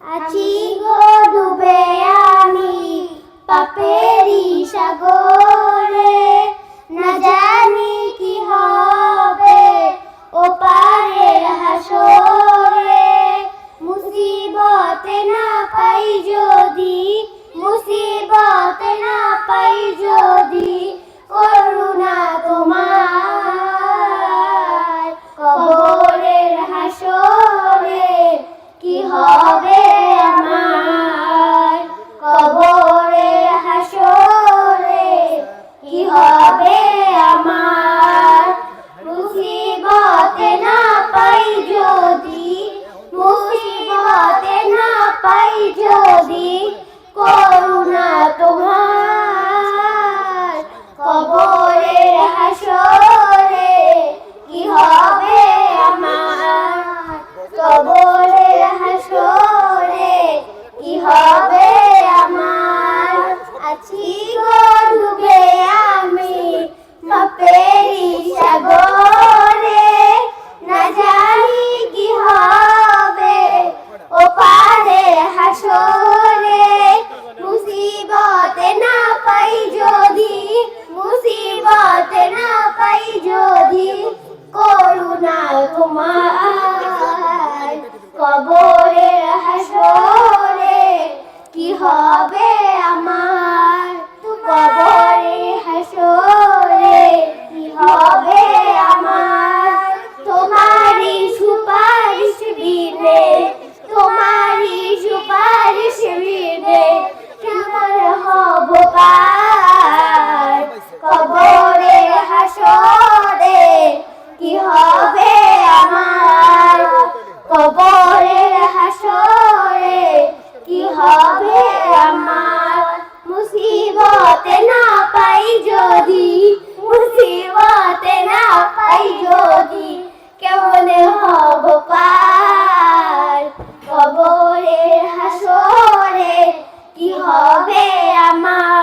আছি গো ডুবে আমি পাপেরি সাগরে। না জানি কি হবে ও পারে হাসরে। মুসিবতে না পাই যদি, মুসিবতে না পাই যদি। যদি করুণা তোমার, কবরের হাসরে কি হবে আমার? কবরের হাসরে কি হবে আমার? আছি গো ডুবে করুণা তোমার কবরের হাসরে কি হবে আমার? হবে আমার। মুসিবতে না পাই যদি, মুসিবতে না পাই যদি, কেমন হব পার? কবরে হাসরে কি হবে আমার?